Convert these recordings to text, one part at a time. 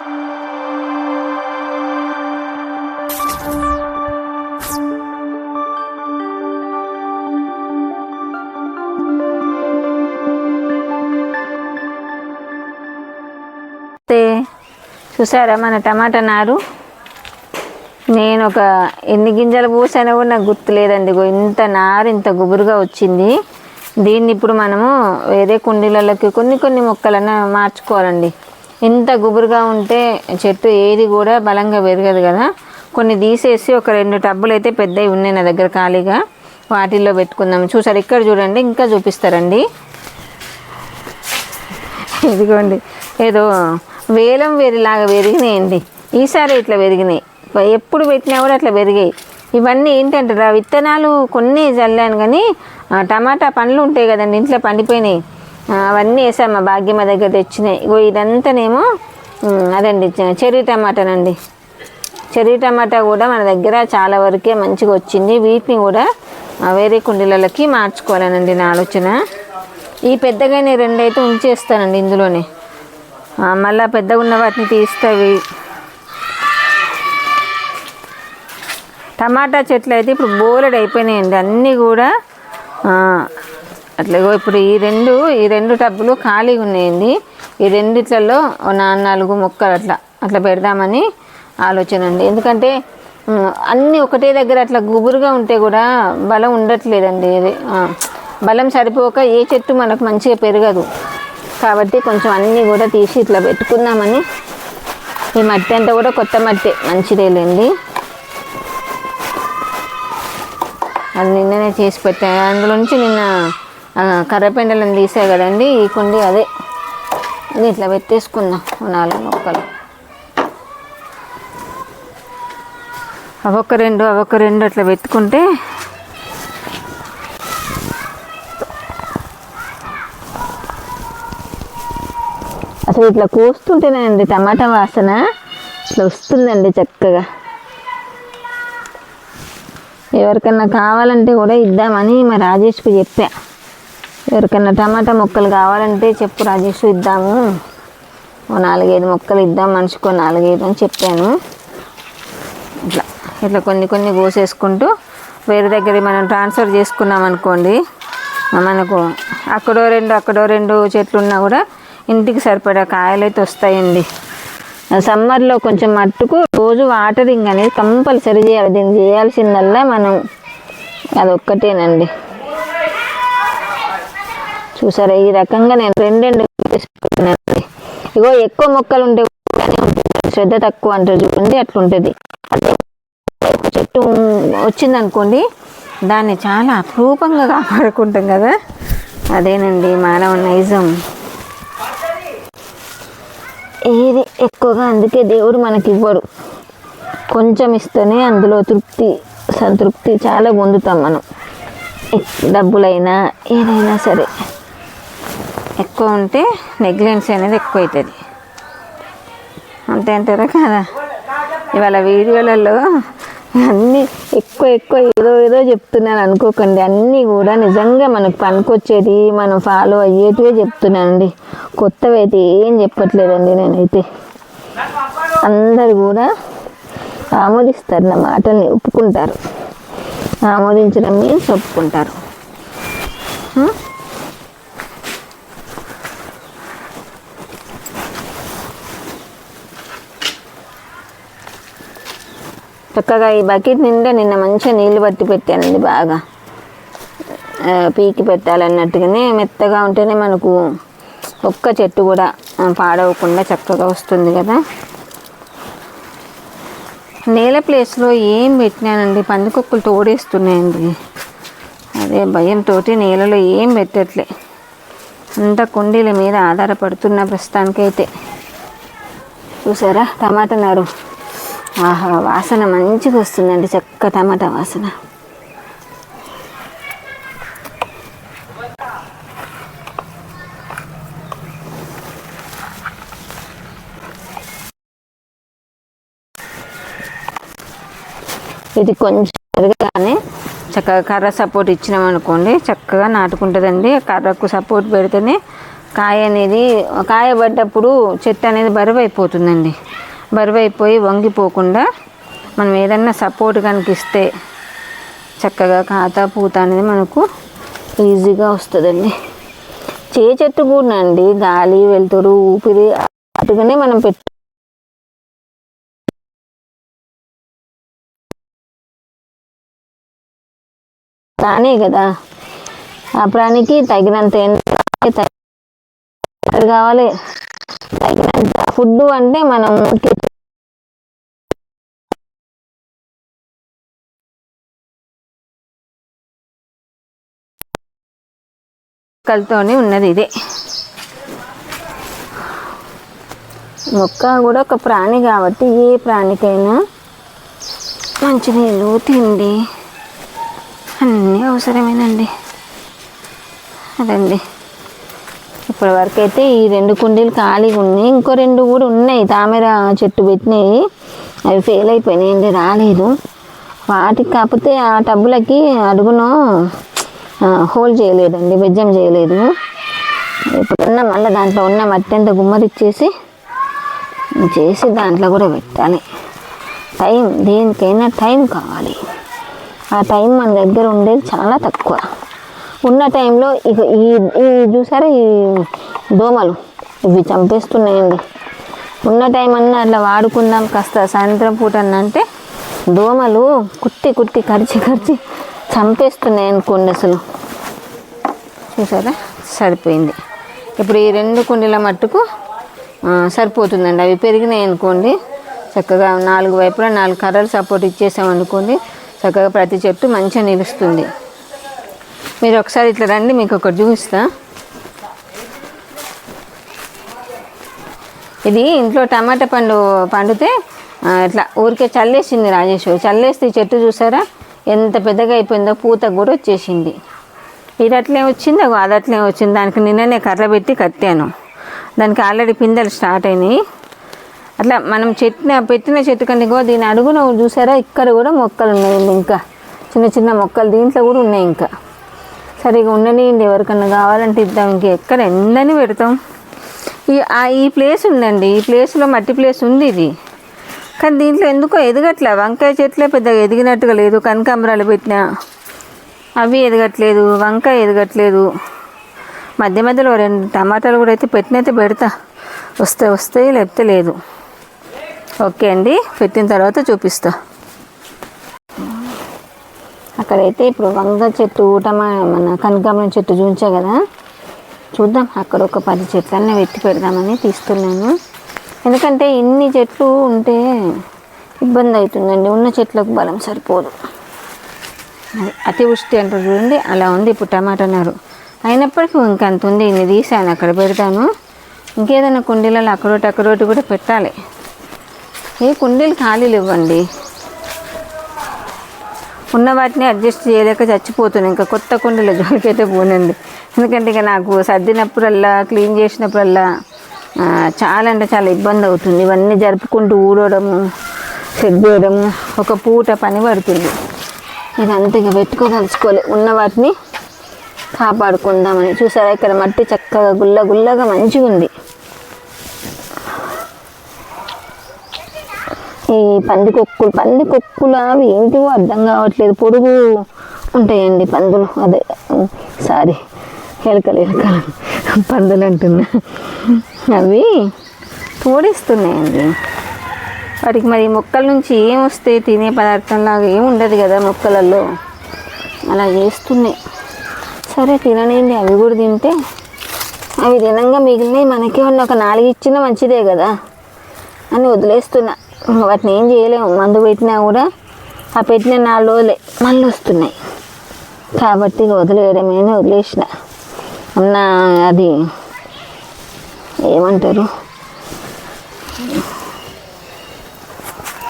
చూసారా మన టమాటా నారు? నేను ఒక ఎన్ని గింజలు పోసానో కూడా నాకు గుర్తులేదండి ఇగో ఇంత నారు ఇంత గుబురుగా వచ్చింది. దీన్ని ఇప్పుడు మనము వేరే కుండీలలోకి కొన్ని కొన్ని మొక్కలను మార్చుకోవాలండి. ఇంత గుబురుగా ఉంటే చెట్టు ఏది కూడా బలంగా పెరగదు కదా. కొన్ని తీసేసి ఒక రెండు టబ్బులు అయితే పెద్దవి ఉన్నాయి నా దగ్గర ఖాళీగా. వాటిల్లో పెట్టుకుందాం. చూసారు ఇక్కడ చూడండి ఇంకా చూపిస్తారండి. ఇదిగోండి ఏదో వేలం వేరేలాగా పెరిగినాయండి. ఈసారి ఇట్లా పెరిగినాయి. ఎప్పుడు పెట్టినా కూడా అట్లా పెరిగాయి. ఇవన్నీ ఏంటంటారా? విత్తనాలు కొన్ని చల్లాను కానీ టమాటా పండ్లు ఉంటాయి కదండి ఇంట్లో పండిపోయినాయి. అవన్నీ వేసాం మా భాగ్యమ్మ దగ్గర తెచ్చినాయి ఇగో ఇదంతానేమో అదండి చెర్రీ టమాటానండి. చెర్రీ టమాటా కూడా మన దగ్గర చాలా వరకే మంచిగా వచ్చింది. వీటిని కూడా వేరే కుండీలలోకి మార్చుకోవాలనండి నా ఆలోచన. ఈ పెద్దగానే రెండైతే ఉంచేస్తానండి ఇందులోనే. మళ్ళీ పెద్దగా ఉన్న వాటిని తీస్తావి టమాటా చెట్లు అయితే ఇప్పుడు బోలెడ్ అయిపోయినాయండి అన్నీ కూడా అట్లాగో ఇప్పుడు ఈ రెండు ఈ రెండు టబ్బులు ఖాళీగా ఉన్నాయండి. ఈ రెండిట్లలో నాలుగు మొక్కలు అట్లా అట్లా పెడదామని ఆలోచన అండి. ఎందుకంటే అన్నీ ఒకటే దగ్గర అట్లా గుబురుగా ఉంటే కూడా బలం ఉండట్లేదండి ఇది. బలం సరిపోక ఏ చెట్టు మనకు మంచిగా పెరగదు. కాబట్టి కొంచెం అన్నీ కూడా తీసి ఇట్లా పెట్టుకుందామని ఈ మట్టి అంతా కూడా కొత్త మట్టి మంచిదేలేండి. అది నిన్ననే చేసి పెట్టాను అందులో నుంచి నిన్న కర్రపెండలను తీసే కదండి ఈ కుండి అదే. ఇట్లా పెట్టేసుకుందాం నాలుగు మొక్కలు. అవొక రెండు అవొక్క రెండు అట్లా పెట్టుకుంటే అసలు ఇట్లా కోస్తుంటేనండి టమాటా వాసన ఇట్లా వస్తుందండి చక్కగా. ఎవరికన్నా కావాలంటే కూడా ఇద్దామని మా రాజేష్కి చెప్పా. ఎవరికైనా టమాటా మొక్కలు కావాలంటే చెప్పు రాజేష్ ఇద్దాము. ఓ నాలుగైదు మొక్కలు ఇద్దాం మనిషికో నాలుగైదు అని చెప్పాను. ఇట్లా ఇట్లా కొన్ని కొన్ని కోసేసుకుంటూ వేరే దగ్గర మనం ట్రాన్స్ఫర్ చేసుకున్నాం అనుకోండి మనకు అక్కడో రెండు అక్కడో రెండు చెట్లు ఉన్నా కూడా ఇంటికి సరిపడా కాయలు అయితే వస్తాయండి. సమ్మర్లో కొంచెం మట్టుకు రోజు వాటరింగ్ అనేది కంపల్సరీ చేయాలి. దీన్ని చేయాల్సిందల్లా మనం అదొక్కటేనండి. చూసారా? ఈ రకంగా నేను రెండు రెండు పెట్టుకున్నానండి. ఇగో ఎక్కువ మొక్కలు ఉంటే ఉంటుంది. శ్రద్ధ తక్కువ అంటారు చూడండి అట్లుంటుంది. చెట్టు వచ్చిందనుకోండి దాన్ని చాలా అపరూపంగా కాపాడుకుంటాం కదా? అదేనండి మానవ నైజం. ఏది ఎక్కువగా అందుకే దేవుడు మనకి ఇవ్వడు కొంచెం ఇస్తేనే అందులో తృప్తి సంతృప్తి చాలా పొందుతాం మనం. డబ్బులైనా ఏదైనా సరే. ఎక్కువ ఉంటే నెగ్లెన్స్ అనేది ఎక్కువ అవుతుంది అంతే అంటారా కదా? ఇవాళ వీడియోలలో అన్నీ ఎక్కువ ఎక్కువ ఏదో ఏదో చెప్తున్నాను అనుకోకండి. అన్నీ కూడా నిజంగా మనకు పనికొచ్చేది మనం ఫాలో అయ్యేటివే చెప్తున్నానండి. కొత్తవి అయితే ఏం చెప్పట్లేదండి నేనైతే. అందరు కూడా ఆమోదిస్తారు నా మాటల్ని ఒప్పుకుంటారు. ఆమోదించడం మీన్స్ ఒప్పుకుంటారు చక్కగా ఈ బకెట్ నిండా నిన్న మంచిగా నీళ్ళు పట్టి పెట్టానండి బాగా. పీకి పెట్టాలన్నట్టుగానే మెత్తగా ఉంటేనే మనకు ఒక్క చెట్టు కూడా పాడవకుండా చక్కగా వస్తుంది కదా. నేల ప్లేస్లో ఏం పెట్టినానండి? పందికొక్కులు తోడేస్తున్నాయండి. అదే భయంతో నేలలో ఏం పెట్టట్లే. అంతా కుండీల మీద ఆధారపడుతున్న ప్రస్తుతానికైతే. చూసారా? టమాటా నారు. ఆహా వాసన మంచిగా వస్తుందండి చక్క టమాటా వాసన. ఇది కొంచెం పెరగగానే చక్కగా కర్ర సపోర్ట్ ఇచ్చినాం అనుకోండి చక్కగా నాటుకుంటుందండి. కర్రకు సపోర్ట్ పెడితేనే కాయ అనేది కాయ పడ్డప్పుడు చెట్టు అనేది బరువు అయిపోతుందండి. బరువైపోయి వంగిపోకుండా మనం ఏదన్నా సపోర్ట్ కనుక ఇస్తే చక్కగా ఖాతా పూత అనేది మనకు ఈజీగా వస్తుందండి. చే చెట్టు కూడా అండి గాలి వెలుతురు ఊపిరి అటుగానే మనం పెట్టు ప్రాణే కదా. ఆ ప్రాణికి తగినంత ఎంత కావాలి. తగినంత ఫుడ్ అంటే మనం మొక్కలతోనే ఉన్నది ఇదే. మొక్క కూడా ఒక ప్రాణి కాబట్టి ఏ ప్రాణికైనా మంచినీళ్ళు తిండి అన్నీ అవసరమేనండి. అదండి. ఇప్పటి వరకు అయితే ఈ రెండు కుండీలు ఖాళీగా ఉన్నాయి. ఇంకో రెండు కూడా ఉన్నాయి. తామర చెట్టు పెట్టినాయి అవి ఫెయిల్ అయిపోయినాయండి రాలేదు. వాటికి కాకపోతే ఆ టబ్బులకి అడుగును హోల్ చేయలేదండి. బెజ్జం చేయలేదు. ఇప్పుడున్న మళ్ళీ దాంట్లో ఉన్న మట్టి అంతా గుమ్మరిచ్చేసి చేసి దాంట్లో కూడా పెట్టాలి. టైం దేనికైనా టైం కావాలి. ఆ టైం మన దగ్గర ఉండేది చాలా తక్కువ. ఉన్న టైంలో ఇక ఈ ఈ చూసారా ఈ దోమలు? ఇవి చంపేస్తున్నాయండి. ఉన్న టైం అన్నా అట్లా వాడుకుందాం కాస్త సాయంత్రం పూట అన్న అంటే దోమలు కుట్టి కుట్టి కరిచి కరిచి చంపేస్తున్నాయి అనుకోండి అసలు. చూసారా? సరిపోయింది. ఇప్పుడు ఈ రెండు కుండీల మట్టుకు సరిపోతుందండి. అవి పెరిగినాయి అనుకోండి చక్కగా నాలుగు వైపులా నాలుగు కర్రలు సపోర్ట్ ఇచ్చేసామనుకోండి చక్కగా ప్రతి చెట్టు మంచిగా నిలుస్తుంది. మీరు ఒకసారి ఇట్లా రండి మీకు ఒకటి చూపిస్తా. ఇది ఇంట్లో టమాటా పండు పండితే ఇట్లా ఊరికే చల్లేసింది రాజేశ్వరి చల్లేస్తే చెట్టు చూసారా? ఎంత పెద్దగా అయిపోయిందో పూత కూడా వచ్చేసింది. ఇది అట్లే వచ్చింది? అగో అది అట్లే వచ్చింది. దానికి నిన్ననే కర్ర పెట్టి కట్టాను. దానికి ఆల్రెడీ పిందెలు స్టార్ట్ అయినాయి. అట్లా మనం చెట్టిన పెట్టిన చెట్టు కంటే కూడా దీని అడుగున చూసారా? ఇక్కడ కూడా మొక్కలు ఉన్నాయండి ఇంకా. చిన్న చిన్న మొక్కలు దీంట్లో కూడా ఉన్నాయి ఇంకా. సరిగా ఉండనియండి. ఎవరికన్నా కావాలంటే ఇద్దాం. ఇంక ఎక్కడ ఎండని పెడతాం? ఈ ఆ- ఈ ప్లేస్ ఉందండి. ఈ ప్లేస్లో మట్టి ప్లేస్ ఉంది ఇది. కానీ దీంట్లో ఎందుకో ఎదగట్లే. వంకాయ చెట్లే పెద్దగా ఎదిగినట్టుగా లేదు. కనకాంబరాలు పెట్టినా అవి ఎదగట్లేదు. వంకాయ ఎదగట్లేదు. మధ్య మధ్యలో రెండు టమాటాలు కూడా అయితే పెట్టినైతే పెడతా. వస్తే వస్తాయి లేకపోతే లేదు. ఓకే అండి. పెట్టిన తర్వాత చూపిస్తా. అక్కడైతే ఇప్పుడు వంగ చెట్టు టమా మన కనకాంబరం చెట్టు చూంచా కదా? చూద్దాం. అక్కడ ఒక పది చెట్లన్నీ పెట్టి పెడదామని తీస్తున్నాను. ఎందుకంటే ఇన్ని చెట్లు ఉంటే ఇబ్బంది అవుతుందండి. ఉన్న చెట్లకు బలం సరిపోదు. అది అతివృష్టి అంటారు చూడండి. అలా ఉంది. ఇప్పుడు టమాటా నారు. అయినప్పటికీ ఇంకంత అంత ఉంది. ఇన్ని తీసాను అక్కడ పెడతాను. ఇంకేదైనా కుండీలలో అక్కడోటి అక్కడోటి కూడా పెట్టాలి. ఏ కుండీలు ఖాళీలు ఇవ్వండి. ఉన్న వాటిని అడ్జస్ట్ చేయలేక చచ్చిపోతున్నాను. ఇంకా కొత్త కుండీల జోలికైతే పోనండి ఎందుకంటే ఇక నాకు సర్దినప్పుడల్లా క్లీన్ చేసినప్పుడల్లా చాలా అంటే చాలా ఇబ్బంది అవుతుంది. ఇవన్నీ జరుపుకుంటూ ఊడవడము సెట్ చేయడము ఒక పూట పని పడుతుంది. ఇదంతా ఇక పెట్టుకోదలుచుకోలే. ఉన్న వాటిని కాపాడుకుందామని. చూసారా? ఇక్కడ మట్టి చక్కగా గుల్ల గుల్లగా మంచిగా ఉంది ఈ పందికొక్కులు పందికొక్కులు అవి ఏంటివో అర్థం కావట్లేదు. పొడుగు ఉంటాయండి పందులు. అదే. సారీ. ఎలకలు ఎలకలు. పందులు అంటున్నా. అవి తోడిస్తున్నాయండి వాటికి మరి మొక్కల నుంచి ఏం వస్తాయి తినే పదార్థం లాగా ఏం ఉండదు కదా మొక్కలలో. అలా చేస్తున్నాయి. సరే తిననేయండి. అవి కూడా తింటే అవి తినంగా మిగిలినవి మనకేమన్నా ఉన్న ఒక నాలుగు ఇచ్చినా మంచిదే కదా అని వదిలేస్తున్నా. వాటిని ఏం చేయలేము. మందు పెట్టినా కూడా ఆ పెట్టిన నాలుగు రోజులే మళ్ళీ వస్తున్నాయి. కాబట్టి వదిలేయడమే వదిలేసిన. ఉన్న అది ఏమంటారు?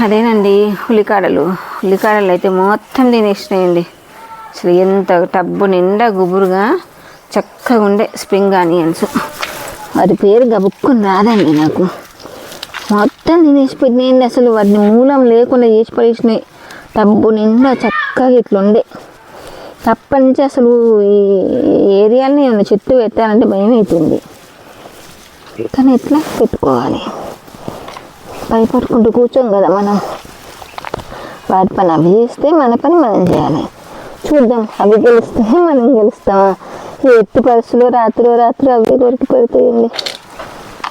అదేనండి ఉల్లికాడలు. ఉల్లికాడలు అయితే మొత్తం తినేసినాయండి. అసలు ఎంత టబ్బు నిండా గుబురుగా చక్కగా ఉండే స్ప్రింగ్ ఆనియన్స్. వాటి పేరు గబుక్కుని రాదండి నాకు. మొత్తం తినేసి పెట్టినాయండి అసలు వాటిని మూలం లేకుండా చేసి పడేసినాయి. డబ్బు నిండా చక్కగా ఇట్లుండే. తప్పటి నుంచి అసలు ఈ ఏరియాని ఏమైనా చెట్టు పెట్టాలంటే భయం అవుతుంది కానీ ఎట్లా పెట్టుకోవాలి? భయపడుకుంటూ కూర్చోం కదా మనం. వాటి పని అవి చేస్తే మన పని మనం చేయాలి. చూద్దాం అవి గెలిస్తే మనం గెలుస్తామా? ఎత్తు ఎట్టి పరిస్థితుల్లో రాత్రి రాత్రి అవే కొరికి పెడతాయండి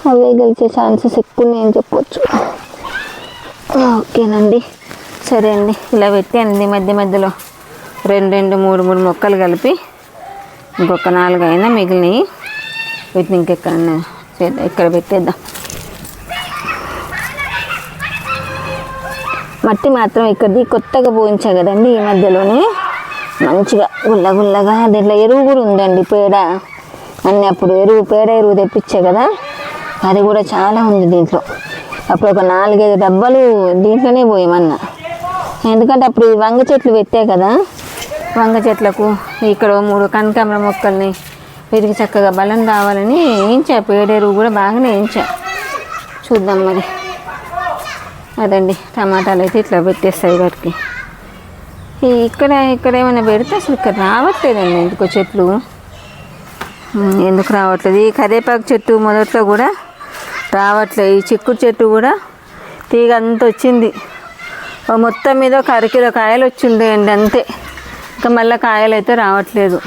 అవే గెలిచే ఛాన్సెస్ ఎక్కువ నేను చెప్పొచ్చు ఓకేనండి. సరే అండి. ఇలా పెట్టానండి మధ్య మధ్యలో రెండు రెండు మూడు మూడు మొక్కలు కలిపి ఇంకొక నాలుగు అయినా మిగిలినవి వీటిని ఇంకెక్కడ చేద్దాం ఇక్కడ పెట్టేద్దాం. మట్టి మాత్రం ఇక్కడిది కొత్తగా పోయించా కదండి ఈ మధ్యలోనే. మంచిగా గుల్ల గుల్లగా దీంట్లో ఎరువు కూడా ఉందండి పేడ. అన్నీ అప్పుడు ఎరువు పేడ ఎరువు తెప్పించా కదా. అది కూడా చాలా ఉంది దీంట్లో. అప్పుడు ఒక నాలుగైదు డబ్బాలు దీంట్లోనే పోయామన్నా. ఎందుకంటే అప్పుడు ఈ వంగ చెట్లు పెట్టా కదా. వంగ చెట్లకు ఇక్కడ మూడు కనకాంబర మొక్కల్ని పెరిగి చక్కగా బలం రావాలని వేయించా పేడెరువు కూడా బాగానే వేయించా చూద్దాం మరి. అదండి టమాటాలు అయితే ఇట్లా పెట్టేస్తాయి వాటికి ఇక్కడ ఇక్కడ ఏమైనా పెడితే అసలు ఇక్కడ రావట్లేదండి ఎందుకో చెట్లు. ఎందుకు రావట్లేదు. ఈ కరివేపాకు చెట్టు మొదట్లో కూడా రావట్లేదు ఈ చిక్కుడు చెట్టు కూడా తీగ అంత వచ్చింది. మొత్తం మీద ఒక అరకిలో కాయలు వచ్చింది అండి అంతే. ఇంకా మళ్ళీ కాయలు అయితే రావట్లేదు.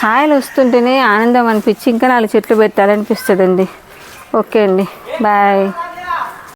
కాయలు వస్తుంటేనే ఆనందం అనిపించి ఇంకా నాలుగు చెట్లు పెట్టాలనిపిస్తుందండి. ఓకే అండి. బాయ్.